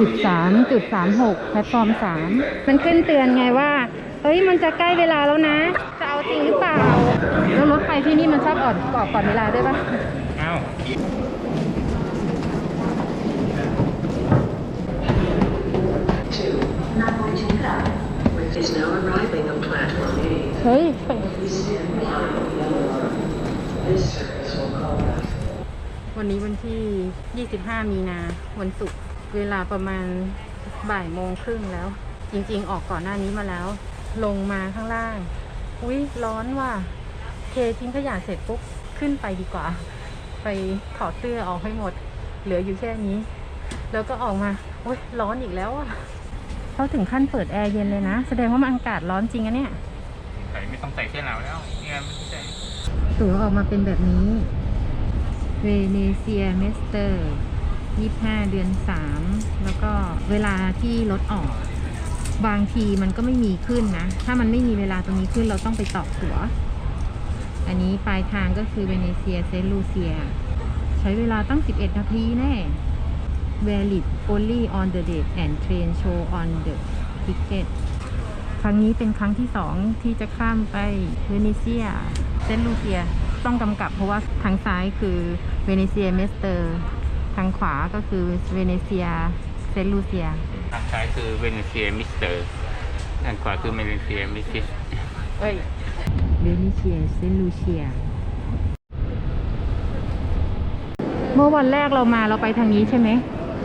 สิบสามจุดสามหกแพลตฟอร์มสามมันขึ้นเตือนไงว่า เฮ้ยมันจะใกล้เวลาแล้วนะ จะเอาจริงหรือเปล่า แล้วรถไฟที่นี่มันชอบออกออกก่อนเวลาด้วยปะอ้าว Two, Napolitan Club, which is now arriving on platform A. เฮ้ย วันนี้วันที่ 25 มีนา วันศุกร์ เวลาประมาณบ่ายโมงครึ่งแล้ว จริงๆ ออกก่อนหน้านี้มาแล้ว ลงมาข้างล่าง อุ้ยร้อนว่ะ เททิ้งขยะเสร็จปุ๊บ ขึ้นไปดีกว่า ไปถอดเสื้อออกให้หมด เหลืออยู่แค่นี้ แล้วก็ออกมาโอ้ยร้อนอีกแล้วอะเขาถึงขั้นเปิดแอร์เย็นเลยนะ แสดงว่ามันอากาศร้อนจริงอะเนี่ยใส่ไม่ต้องใส่เสื้อหนาวแล้วเนี่ยไม่ต้องใส่ตั๋วออกมาเป็นแบบนี้ เวเนเซียเมสเตอร์25เดือน3แล้วก็เวลาที่รถออก บางทีมันก็ไม่มีขึ้นนะ ถ้ามันไม่มีเวลาตรงนี้ขึ้นเราต้องไปต่อตั๋ว อันนี้ปลายทางก็คือเวเนเซียเซนต์ลูเซีย ใช้เวลาตั้ง 11 นาทีแน่ valid only on the date and train show on the ticket ครั้งนี้เป็นครั้งที่สองที่จะข้ามไปเวเนเซียเซนต์ลูเซีย ต้องกำกับเพราะว่าทางซ้ายคือเวเนเซียเมสเตอร์ ทางขวาก็คือเวเนเซียเซนต์ลูเซีย ทางซ้ายคือเวเนเซียมิสเตอร์ทางขวาคือเวเนเซียมิสซิสเอ้ยเวเนเซียเซนต์ลูเซีย เมื่อวันแรกเรามาเราไปทางนี้ใช่ไหม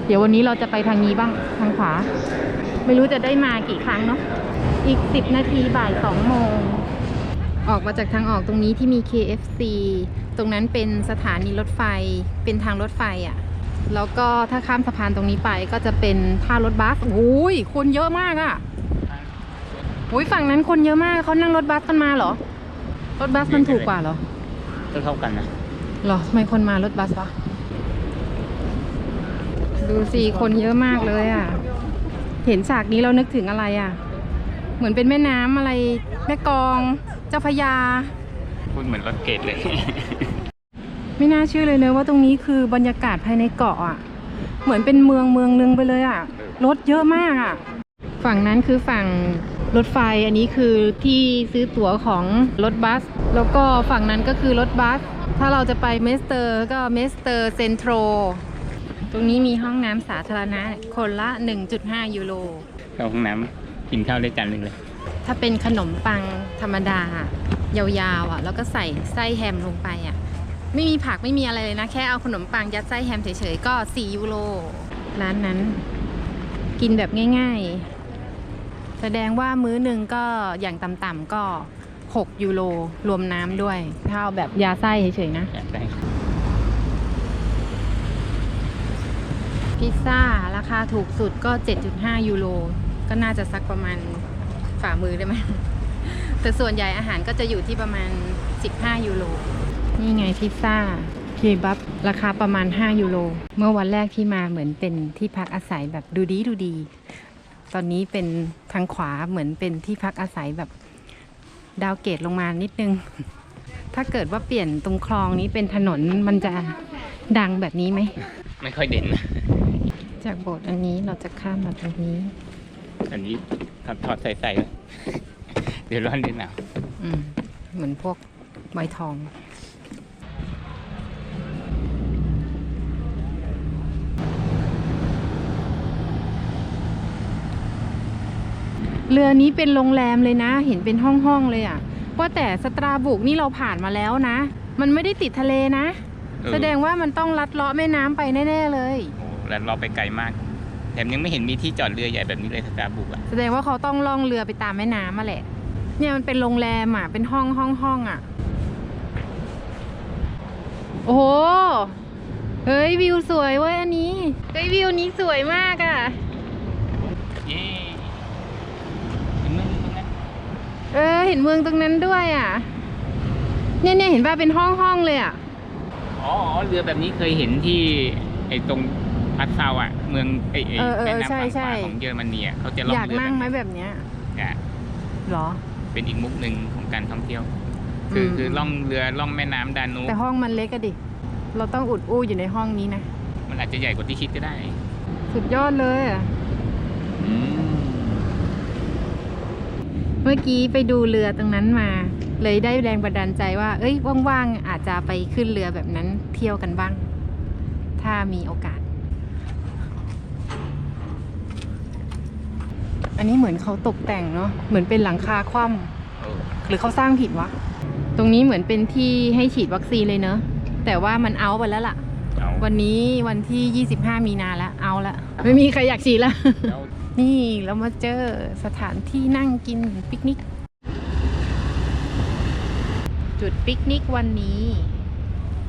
เดี๋ยววันนี้เราจะไปทางนี้บ้างทางขวา ไม่รู้จะได้มากี่ครั้งเนาะ อีก 10 นาทีบ่าย2โมง ออกมาจากทางออกตรงนี้ที่มี KFC ตรงนั้นเป็นสถานีรถไฟเป็นทางรถไฟอะ่ะ แล้วก็ถ้าข้ามสะพานตรงนี้ไปก็จะเป็นท่ารถบัสโอ้ยคนเยอะมากอะ่ะโอ้ยฝั่งนั้นคนเยอะมากเขานั่งรถบัสกันมาเหรอ รถบัสมันถูกกว่าเหรอก็เท่ากันนะเหรอทำไมคนมารถบัสวะดูสิคนเยอะมากเลยอะ เห็นฉากนี้เรานึกถึงอะไรอะ เหมือนเป็นแม่น้ำอะไรแม่กลองเจ้าพระยาพูดเหมือนรถเกตเลย ไม่น่าเชื่อเลยเนอะว่าตรงนี้คือบรรยากาศภายในเกาะอะ เหมือนเป็นเมืองเมืองนึงไปเลยอะ รถเยอะมากอะ ฝั่งนั้นคือฝั่งรถไฟอันนี้คือที่ซื้อตั๋วของรถบัส แล้วก็ฝั่งนั้นก็คือรถบัส ถ้าเราจะไปเมสเตอร์ก็เมสเตอร์เซ็นทรัลตรงนี้มีห้องน้ำสาธารณะคนละ 1.5 ยูโรเข้าห้องน้ำกินข้าวด้วยกันหนึ่งเลย ถ้าเป็นขนมปังธรรมดายาวๆอะแล้วก็ใส่ไส้แฮมลงไปอะไม่มีผักไม่มีอะไรเลยนะ แค่เอาขนมปังยัดไส้แฮมเฉยๆก็ 4 ยูโรร้านนั้น กินแบบง่ายๆ แสดงว่ามื้อหนึ่งก็อย่างต่ำๆก็ 6 ยูโรรวมน้ำด้วยถ้าเอาแบบยาไส้เฉยๆนะพิซซ่าราคาถูกสุดก็ 7.5 ยูโรก็น่าจะสักประมาณ ฝ่ามือได้ไหม แต่ส่วนใหญ่อาหารก็จะอยู่ที่ประมาณ 15 ยูโร นี่ไงพิซซ่าเคบับ ราคาประมาณ 5 ยูโร เมื่อวันแรกที่มาเหมือนเป็นที่พักอาศัยแบบดูดีดูดี ตอนนี้เป็นทางขวาเหมือนเป็นที่พักอาศัยแบบดาวเกตลงมานิดนึง ถ้าเกิดว่าเปลี่ยนตรงคลองนี้เป็นถนนมันจะดังแบบนี้ไหม ไม่ค่อยเด่นนะจากโบสถ์อันนี้เราจะข้ามมาตรงนี้ อันนี้ขับถอดใส่ใส่เลยเดี๋ยวร้อนเดี๋ยวหนาวอืมเหมือนพวกไม้ทอง เรือนี้เป็นโรงแรมเลยนะ เห็นเป็นห้องๆเลยอะ่ะว่าแต่สตราบุกนี่เราผ่านมาแล้วนะ มันไม่ได้ติดทะเลนะเออแสดงว่ามันต้องลัดเลาะแม่น้ำไปแน่ ๆ เลย โอ้แล้วเราไปไกลมาก แถมยังไม่เห็นมีที่จอดเรือใหญ่แบบนี้เลยสตาร์บุกอะแสดงว่าเขาต้องล่องเรือไปตามแม่น้ำมาแหละ เนี่ยมันเป็นโรงแรมอะ เป็นห้องห้องห้องอะ โอ้โห เฮ้ยวิวสวยเว้ยอันนี้ เฮ้ยวิวนี้สวยมากอะ เย้เห็นไหมตรงนั้นเออเห็นเมืองตรงนั้นด้วยอะ เนี่ยเนี่ยเห็นป่ะเป็นห้องห้องเลยอะ อ๋ออ๋อเรือแบบนี้เคยเห็นที่ไอ้ตรง พัสซาวอะ เมืองไอ้ไอ้เออเออแม่น้ำใช่ฝั่งขใช่ วาของเยอรมนีอะเขาจะล่องอยากเรือนั่งไหมแบบแบบเนี้ยอะเหรอ เป็นอีกมุกหนึ่งของการท่องเที่ยว คืออืมคือล่องเรือล่องแม่น้ำดานูบแต่ห้องมันเล็กอะดิ เราต้องอุดอู้อยู่ในห้องนี้นะ มันอาจจะใหญ่กว่าที่คิดก็ได้สุดยอดเลยอะอืมเมื่อกี้ไปดูเรือตรงนั้นมา เลยได้แรงบันดาลใจว่า เอ้ยว่างๆอาจจะไปขึ้นเรือแบบนั้นเที่ยวกันบ้าง ถ้ามีโอกาส อั นนี้เหมือนเขาตกแต่งเนาะเหมือนเป็นหลังคาคว่ำเออหรือเขาสร้างผิดวะ ตรงนี้เหมือนเป็นที่ให้ฉีดวัคซีนเลยเนอะแต่ว่ามันเอาไปแล้วล่ะเอาวันนี้วันที่ 25 มีนาแล้วเอาละไม่มีใครอยากฉีดแล้วแล้วนี่เรามาเจอสถานที่นั่งกินปิกนิก จุดปิกนิกวันนี้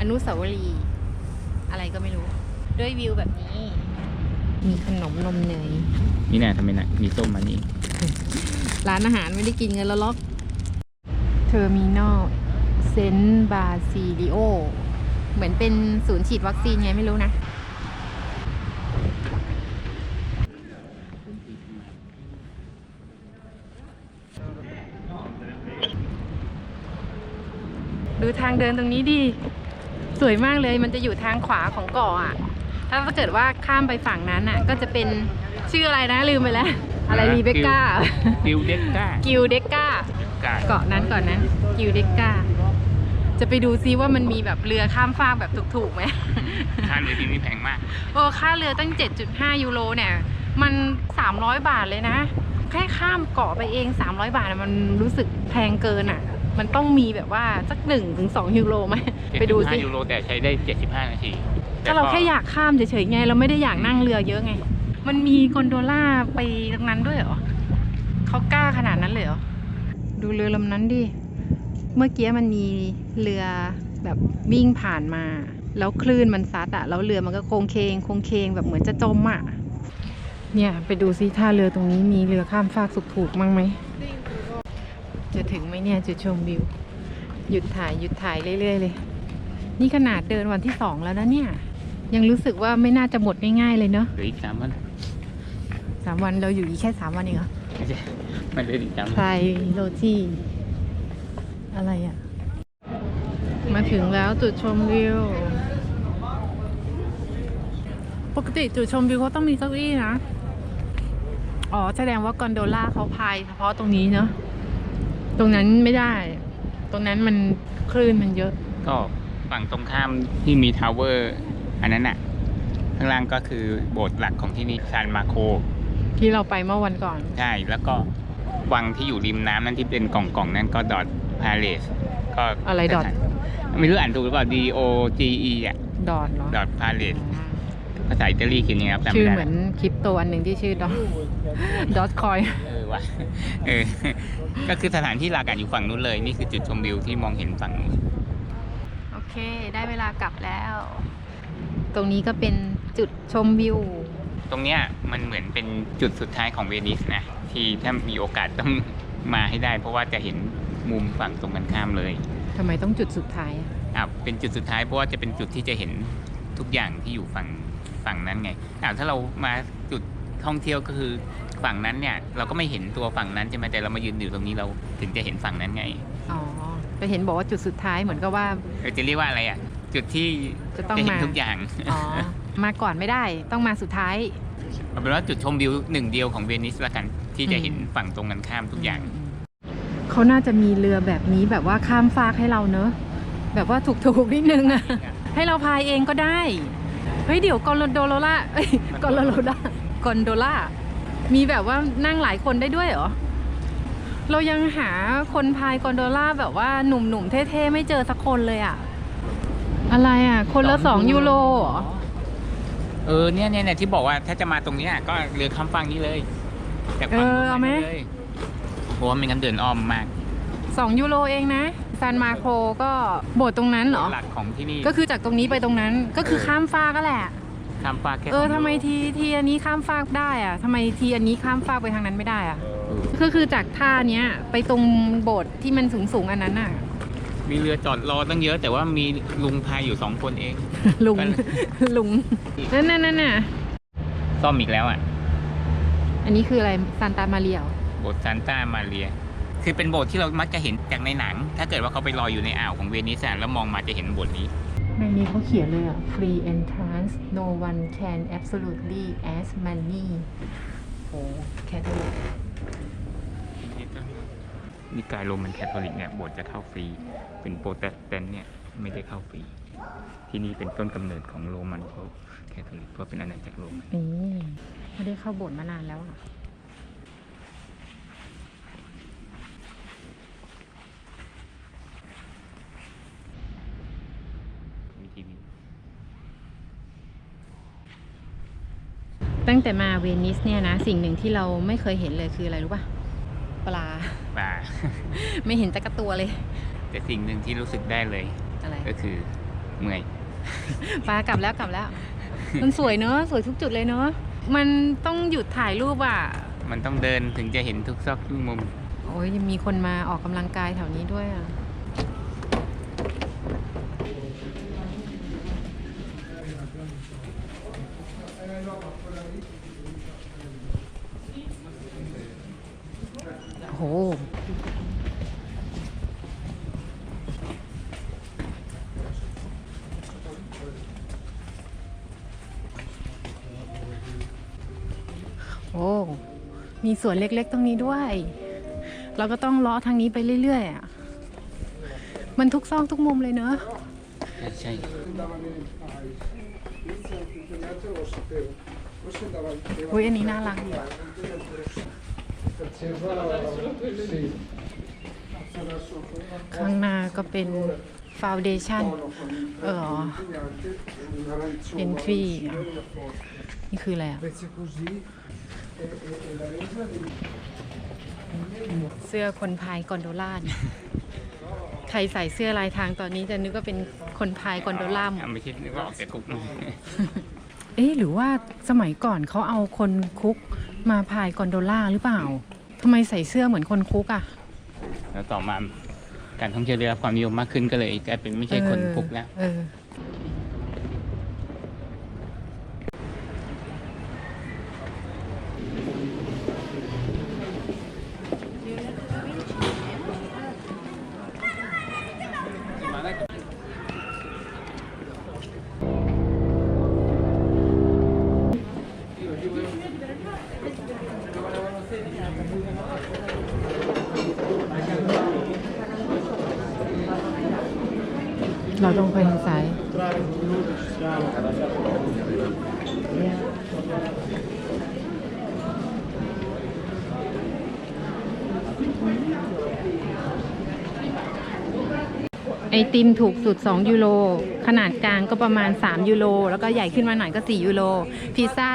อนุสาวรีย์อะไรก็ไม่รู้ ด้วยวิวแบบนี้ มีขนมนมเนยนี่นะทำไมนะมีส้มมานี่ ร้านอาหารไม่ได้กินเงินแล้วล็อกเทอร์มินอลเซนบาซิลิโอ เหมือนเป็นศูนย์ฉีดวัคซีนไงไม่รู้นะ ดูทางเดินตรงนี้ดี สวยมากเลยมันจะอยู่ทางขวาของเกาะอะ ถ้าเกิดว่าข้ามไปฝั่งนั้นอะก็จะเป็นชื่ออะไรนะลืมไปแล้ว อะไรรีเบคก้า กิวเด็กก้ากิวเด็กก้า กาเกาะนั้นก่อนนั้นกิวเด็กก้า จะไปดูซิว่ามันมีแบบเรือข้ามฟากแบบถูกๆไหม ค่าเรือที่นี่แพงมากโอ้ค่าเรือตั้ง 7.5 ยูโรเนี่ย มัน 300 บาทเลยนะ แค่ข้ามเกาะไปเอง 300 บาทอะมันรู้สึกแพงเกินอะ มันต้องมีแบบว่าสัก1ถึง2ยูโรไหม ไปดูสิ 75ยูโรแต่ใช้ได้ 75 นาที ถ้าเราแค่อยากข้ามเฉยๆไง เราไม่ได้อยากนั่งเรือเยอะไง มันมีกอนโดล่าไปตรงนั้นด้วยเหรอเขากล้าขนาดนั้นเลยเหรอ ดูเรือลำนั้นดิ เมื่อกี้มันมีเรือแบบวิ่งผ่านมา แล้วคลื่นมันซัดอะแล้วเรือมันก็โค้งเคงโค้งเคงแบบเหมือนจะจมอะเนี่ยไปดูซิท่าเรือตรงนี้มีเรือข้ามฟากสุกถูกๆมั้งไหม จะถึงไหมเนี่ยจุดชมวิว หยุดถ่ายหยุดถ่ายเรื่อยๆเลย นี่ขนาดเดินวันที่สองแล้วนะเนี่ย ยังรู้สึกว่าไม่น่าจะหมดง่ายๆเลยเนาะเหลืออีกสามวันสามวันเราอยู่อีกแค่สามวันเองเหรอไม่ใช่มันเหลืออีกสามวันไทยโรจีอะไรอะ่ะ มาถึงแล้วจุดชมวิว ปกติจุดชมวิวเขาต้องมีเก้าอี้นะ อ๋อแสดงว่ากอนโดล่าเขาพายเฉพาะตรงนี้เนาะ ตรงนั้นไม่ได้ ตรงนั้นมันคลื่นมันเยอะ ก็ฝั่งตรงข้ามที่มีทาวเวอร์ อันนั้นน่ะ ข้างล่างก็คือโบสถ์หลักของที่นี่ซานมาโค ที่เราไปเมื่อวันก่อน ใช่ แล้วก็วังที่อยู่ริมน้ำนั่นที่เป็นกล่องกล่องๆนั่นก็ดอทพาเลสก็อะไร dot ไม่รู้อ่านถูกหรือเปล่า D O G E อะดอนเหรอดอทพาเลสภาษาอิตาลีเขียนยังไงครับจำชื่อไม่ได้เหมือนคริปโตอันหนึ่งที่ชื่อดอดอทคอยเออว่ะเออ ก็คือสถานที่หลักอะอยู่ฝั่งนู้นเลย นี่คือจุดชมวิวที่มองเห็นฝั่งนู้นโอเค ได้เวลากลับแล้ว ตรงนี้ก็เป็นจุดชมวิว ตรงเนี้ยมันเหมือนเป็นจุดสุดท้ายของเวนิสนะ ที่ถ้ามีโอกาสต้องมาให้ได้ เพราะว่าจะเห็นมุมฝั่งตรงกันข้ามเลยทำไมต้องจุดสุดท้ายอะอะเป็นจุดสุดท้ายเพราะว่าจะเป็นจุดที่จะเห็นทุกอย่างที่อยู่ฝั่งฝั่งนั้นไงอะถ้าเรามาจุดท่องเที่ยวก็คือฝั่งนั้นเนี่ยเราก็ไม่เห็นตัวฝั่งนั้นใช่ไหมแต่เรามายืนอยู่ตรงนี้เราถึงจะเห็นฝั่งนั้นไงอ๋อแต่เห็นบอกว่าจุดสุดท้ายเหมือนกับว่า เออจะเรียกว่าอะไรอะ จุดที่จะต้องจะเห็นมา ทุกอย่างอ๋อ มาก่อนไม่ได้ ต้องมาสุดท้าย เอาเป็นว่าจุดชมวิวหนึ่งเดียวของเวนิสละกัน ที่จะเห็นฝั่งตรงกันข้ามทุกอย่าง เขาน่าจะมีเรือแบบนี้แบบว่าข้ามฟากให้เราเนอะแบบว่าถูกๆนิดนึงอะให้เราพายเองก็ได้ เฮ้ยเดี๋ยวกอนโดโลล่าเอ้ยกอนโดโลล่ากอนโดล่ามีแบบว่านั่งหลายคนได้ด้วยเหรอ เรายังหาคนพายกอนโดล่าแบบว่าหนุ่มๆเท่ๆไม่เจอสักคนเลยอะ อะไรอะคนละสองยูโรเหรอ เออเนี่ยเนี่ยเนี่ยที่บอกว่าถ้าจะมาตรงเนี้ยก็เรือข้ามฝั่งนี้เลยจากฝั่งเออเอาไหมเลยเพราะว่าไม่งั้นเดินอ้อมมากสองยูโรเองนะซานมาโครก็โบสถ์ตรงนั้นเหรอ หลักของที่นี่ก็คือจากตรงนี้ไปตรงนั้นก็คือข้ามฟากก็แหละ ข้ามฟากแค่เออสงทำไมยูโรทีทีอันนี้ข้ามฟากได้อะทำไมทีอันนี้ข้ามฟากไปทางนั้นไม่ได้อะเออก็คือจากท่าเนี้ยไปตรงโบสถ์ที่มันสูงสูงๆอันนั้นน่ะ มีเรือจอดรอตั้งเยอะ แต่ว่ามีลุงพายอยู่สองคนเอง ลุงมันลุงนั่นนั่นนั่นน่ะซ่อมอีกแล้วอะ อันนี้คืออะไรซานตามาเรียเหรอโบสถ์ซานต้ามาเรีย คือเป็นโบสถ์ที่เรามักจะเห็นจากในหนัง ถ้าเกิดว่าเขาไปลอยอยู่ในอ่าวของเวนิสอะแล้วมองมาจะเห็นโบสถ์นี้ในนี้เขาเขียนเลยอะ free entrance no one can absolutely ask money โอ้แคทอลิก นิกายโรมันแคทอลิกเนี่ยโบสถ์จะเข้าฟรี เป็นโปรเตสแตนต์เนี่ยไม่ได้เข้าฟรี ที่นี่เป็นต้นกำเนิดของโรมันเขาแคทอลิกเพราะเป็นอาณาจักรโรมันนี่ไม่ได้เข้าโบสถ์มานานแล้วอะมีทีวีตั้งแต่มาเวนิสเนี่ยนะ สิ่งหนึ่งที่เราไม่เคยเห็นเลยคืออะไรรู้ป่ะ ปลาป่าไม่เห็นตะกระตัวเลย แต่สิ่งหนึ่งที่รู้สึกได้เลย อะไรก็คือเมื่อย ปลากลับแล้วกลับแล้ว มันสวยเนอะสวยทุกจุดเลยเนอะมันต้องหยุดถ่ายรูปอะ มันต้องเดินถึงจะเห็นทุกซอกทุกมุม โอ้ยยังมีคนมาออกกำลังกายแถวนี้ด้วยอะ โอ้มีสวนเล็กๆ ตรงนี้ด้วย เราก็ต้องลาะทางนี้ไปเรื่อยๆอะ มันทุกซอกทุกมุมเลยเนอะใช่ใช่อุ้ยอันนี้น่ารักดีอะข้างหน้าก็เป็นฟาวเดชั่นเออ entry อะนี่คืออะไรอะ เสื้อคนพายกอนโดล่าเนี่ยใครใส่เสื้อลายทางตอนนี้จะนึกว่าเป็นคนพายกอนโดล่าหมดอะไม่ใช่นึกว่าออกจากคุกเอ๊ะหรือว่าสมัยก่อนเขาเอาคนคุกมาพายกอนโดล่าหรือเปล่าทำไมใส่เสื้อเหมือนคนคุกอะ่ะ แล้วต่อมาการท่องเที่ยวได้รับความนิยมมากขึ้นก็เลยกลายเป็นไม่ใช่คนคุกแล้ว เราต้องไปทางซ้ายไอติมถูกสุด 2 ยูโร ขนาดกลางก็ประมาณ 3 ยูโร แล้วก็ใหญ่ขึ้นมาหน่อยก็ 4 ยูโร พิซซ่า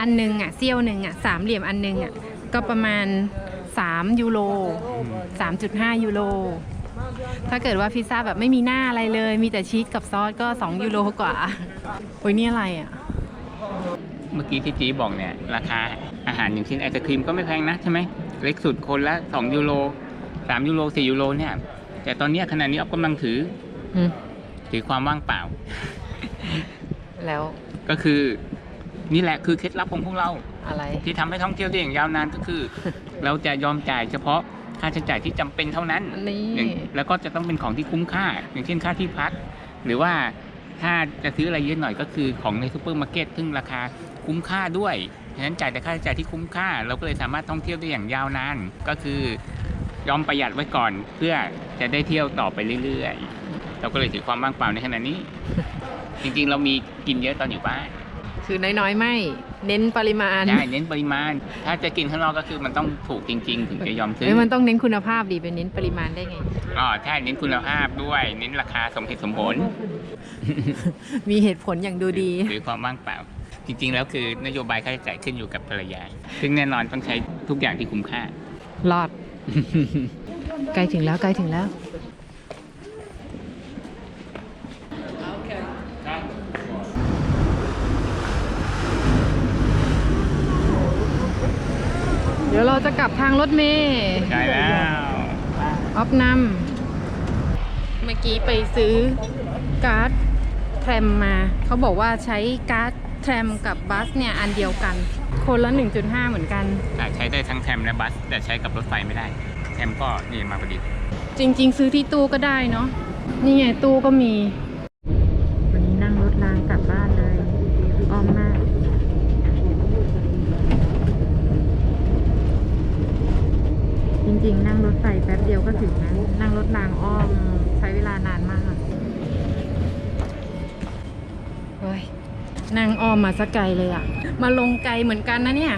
อันหนึงอะเซี่ยวหนึ่งอะสามเหลี่ยมอันหนึงอะก็ประมาณ 3 ยูโร 3.5 ยูโร ถ้าเกิดว่าพิซซ่าแบบไม่มีหน้าอะไรเลย มีแต่ชีสกับซอสก็ 2 ยูโรกว่าโอ้ยนี่อะไรอะ เมื่อกี้ที่จีบอกเนี่ย ราคาอาหารอย่างเช่นไอศครีมก็ไม่แพงนะใช่ไหมเล็กสุดคนละ 2 ยูโร3ยูโร4ยูโรเนี่ย แต่ตอนเนี้ยขณะนี้อ๊อฟกำลังถืออืมถือความว่างเปล่า แล้วก็คือนี่แหละคือเคล็ดลับของพวกเราอะไร ที่ทำให้ท่องเที่ยวได้อย่างยาวนานก็คือ เราจะยอมจ่ายเฉพาะ ค่าใช้จ่ายที่จำเป็นเท่านั้นนี่อย่างแล้วก็จะต้องเป็นของที่คุ้มค่า อย่างเช่นค่าที่พัก หรือว่าถ้าจะซื้ออะไรเยอะหน่อยก็คือของในซูเปอร์มาร์เก็ตซึ่งราคาคุ้มค่าด้วยฉะนั้นจ่ายแต่ค่าใช้จ่ายที่คุ้มค่า เราก็เลยสามารถท่องเที่ยวได้อย่างยาวนาน ก็คือยอมประหยัดไว้ก่อนเพื่อจะได้เที่ยวต่อไปเรื่อยๆ เราก็เลยถือความว่างเปล่าในขณะนี้ จริงๆ เรามีกินเยอะตอนอยู่บ้าน คือน้อยๆ ไม่ เน้นปริมาณใช่เน้นปริมาณ ถ้าจะกินข้างนอกก็คือมันต้องถูกจริง ๆ ถึงจะยอมซื้อเอ้ยมันต้องเน้นคุณภาพดีเป็นเน้นปริมาณได้ไง อ๋อใช่เน้นคุณภาพด้วย เน้นราคาสมเหตุสมผลมีเหตุผลอย่างดูดี หรือความว่างเปล่า จริง ๆ แล้วคือนโยบายค่าใช้จ่ายขึ้นอยู่กับภรรยา ซึ่งแน่นอนต้องใช้ทุกอย่างที่คุ้มค่า รอด ใกล้ถึงแล้วใกล้ถึงแล้ว ดี๋ยวเราจะกลับทางรถเมย์ใช่แล้วออฟนำเมื่อกี้ไปซื้อการ์ดแทรมมา เขาบอกว่าใช้การ์ดแทรมกับบัสเนี่ยอันเดียวกัน คนละ 1.5 เหมือนกันแต่ใช้ได้ทั้งแทมและบัส แต่ใช้กับรถไฟไม่ได้แทมก็นี่มาพอดีจริง ๆ ซื้อที่ตู้ก็ได้เนาะนี่ไงตู้ก็มี ริง ๆ นั่งรถไฟแป๊บเดียวก็ถึงนะ นั่งรถรางอ้อมใช้เวลานานมากเฮ้ยนั่งอ้อมมาสักไกลเลยอะมาลงไกลเหมือนกันนะเนี่ย